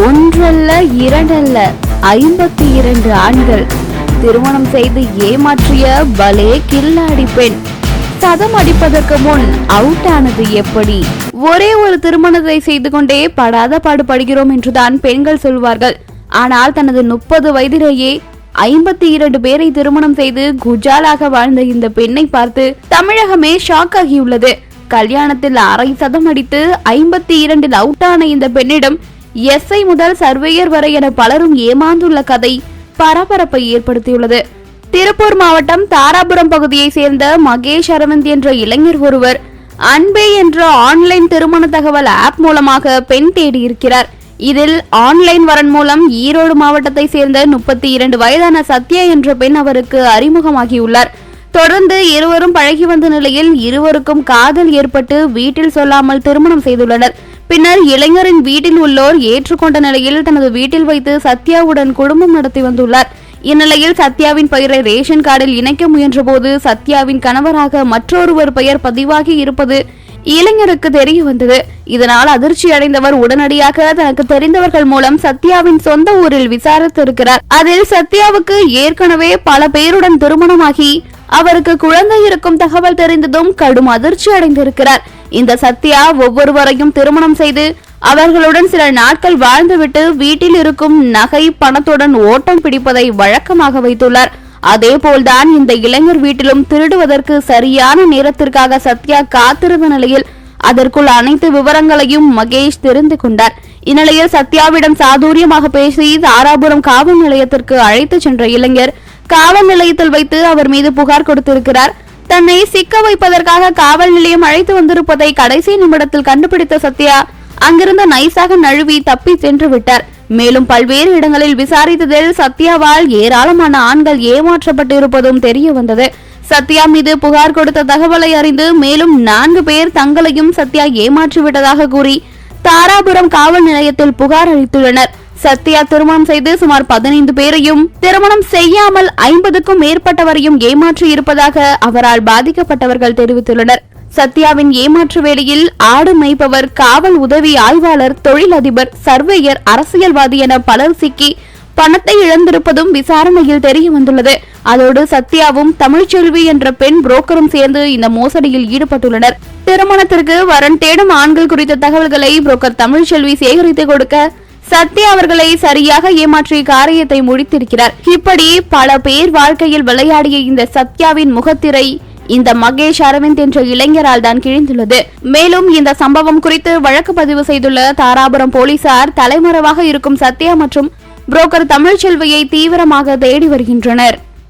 ஒன்றல்ல இரண்டல்ல ஐம்பத்தி இரண்டு ஆண்கள். திருமணம் செய்து ஏமாற்றிய பலே கில்லாடி பெண். சதம் அடிப்பதற்கு முன் அவுட் ஆனது எப்படி? ஒரே ஒரு திருமணத்தை செய்து கொண்டே படாத பாடுபடுகிறோம் என்றுதான் பெண்கள் சொல்வார்கள். ஆனால் தனது முப்பது வயதிலேயே ஐம்பத்தி இரண்டு பேரை திருமணம் செய்து குஜாலாக வாழ்ந்த இந்த பெண்ணை பார்த்து தமிழகமே ஷாக் ஆகியுள்ளது. கல்யாணத்தில் அரை சதம் அடித்து ஐம்பத்தி இரண்டில் அவுட் ஆன இந்த பெண்ணிடம் எஸ்ஐ முதல் சர்வேயர் வரை என பலரும் ஏமாந்துள்ள கதை பரபரப்பை ஏற்படுத்தியுள்ளது. திருப்பூர் மாவட்டம் தாராபுரம் பகுதியை சேர்ந்த மகேஷ் அரவிந்த் என்ற இளைஞர் ஒருவர் அன்பே என்ற ஆன்லைன் திருமண தகவல் ஆப் மூலமாக பெண் தேடி இருக்கிறார் இதில் ஆன்லைன் வரன் மூலம் ஈரோடு மாவட்டத்தை சேர்ந்த முப்பத்தி இரண்டு வயதான சத்யா என்ற பெண் அவருக்கு அறிமுகமாகியுள்ளார். தொடர்ந்து இருவரும் பழகி வந்த நிலையில் இருவருக்கும் காதல் ஏற்பட்டு வீட்டில் சொல்லாமல் திருமணம் செய்துள்ளனர். பின்னர் இளைஞரின் வீட்டில் உள்ளோர் ஏற்றுக்கொண்ட நிலையில் தனது வீட்டில் வைத்து சத்யாவுடன் குடும்பம் நடத்தி வந்துள்ளார். இந்நிலையில் சத்யாவின் பெயரை ரேஷன் கார்டில் இணைக்க முயன்றபோது சத்யாவின் கணவராக மற்றொருவர் பெயர் பதிவாகி இருப்பது இளைஞருக்கு தெரிய வந்தது. இதனால் அதிர்ச்சி அடைந்தவர் உடனடியாக தனக்கு தெரிந்தவர்கள் மூலம் சத்யாவின் சொந்த ஊரில் விசாரித்திருக்கிறார். அதில் சத்யாவுக்கு ஏற்கனவே பல பேருடன் திருமணமாகி அவருக்கு குழந்தை இருக்கும் தகவல் தெரிந்ததும் கடும் அதிர்ச்சி அடைந்திருக்கிறார். இந்த சத்யா ஒவ்வொருவரையும் திருமணம் செய்து அவர்களுடன் சில நாட்கள் வாழ்ந்துவிட்டு வீட்டில் இருக்கும் நகை பணத்துடன் ஓட்டம் பிடிப்பதை வழக்கமாக வைத்துள்ளார். அதேபோல்தான் இந்த இளைஞர் வீட்டிலும் திருடுவதற்கு சரியான நேரத்திற்காக சத்யா காத்திருந்த நிலையில் அதற்குள் அனைத்து விவரங்களையும் மகேஷ் தெரிந்து கொண்டார். இந்நிலையில் சத்யாவிடம் சாதுரியமாக பேசி தாராபுரம் காவல் நிலையத்திற்கு அழைத்து சென்ற இளைஞர் காவல் நிலையத்தில் வைத்து அவர் மீது புகார் கொடுத்திருக்கிறார். தன்னை சிக்க வைப்பதற்காக காவல் நிலையம் அழைத்து வந்திருப்பதை கடைசி நிமிடத்தில் கண்டுபிடித்த சத்யா அங்கிருந்த நைசாக நழுவி தப்பி சென்று விட்டார். மேலும் பல்வேறு இடங்களில் விசாரித்ததில் சத்யாவால் ஏராளமான ஆண்கள் ஏமாற்றப்பட்டு இருப்பதும் தெரிய வந்தது. சத்யா மீது புகார் கொடுத்த தகவலை அறிந்து மேலும் நான்கு பேர் தங்களையும் சத்யா ஏமாற்றிவிட்டதாக கூறி தாராபுரம் காவல் நிலையத்தில் புகார் அளித்துள்ளனர். சத்யா திருமணம் செய்து சுமார் பதினைந்து பேரையும் திருமணம் செய்யாமல் ஐம்பதுக்கும் மேற்பட்டவரையும் ஏமாற்றி இருப்பதாக அவரால் பாதிக்கப்பட்டவர்கள் தெரிவித்துள்ளனர். சத்யாவின் ஏமாற்று வேளையில் ஆடு மேய்ப்பவர் காவல் உதவி ஆய்வாளர் தொழிலதிபர் சர்வேயர் அரசியல்வாதி என பலர் சிக்கி பணத்தை இழந்திருப்பதும் விசாரணையில் தெரிய வந்துள்ளது. அதோடு சத்யாவும் தமிழ்ச்செல்வி என்ற பெண் புரோக்கரும் சேர்ந்து இந்த மோசடியில் ஈடுபட்டுள்ளனர். திருமணத்திற்கு வரன் தேடும் ஆண்கள் குறித்த தகவல்களை புரோக்கர் தமிழ்ச்செல்வி சேகரித்து கொடுக்க சத்யா அவர்களை சரியாக ஏமாற்றி காரியத்தை முடித்திருக்கிறார். இப்படி பல பேர் வாழ்க்கையில் விளையாடிய இந்த சத்யாவின் முகத்திரை இந்த மகேஷ் அரவிந்த் என்ற இளைஞரால் தான் கிழிந்துள்ளது. மேலும் இந்த சம்பவம் குறித்து வழக்கு பதிவு செய்துள்ள தாராபுரம் போலீசார் தலைமறைவாக இருக்கும் சத்யா மற்றும் புரோக்கர் தமிழ்ச்செல்வியை தீவிரமாக தேடி வருகின்றனர்.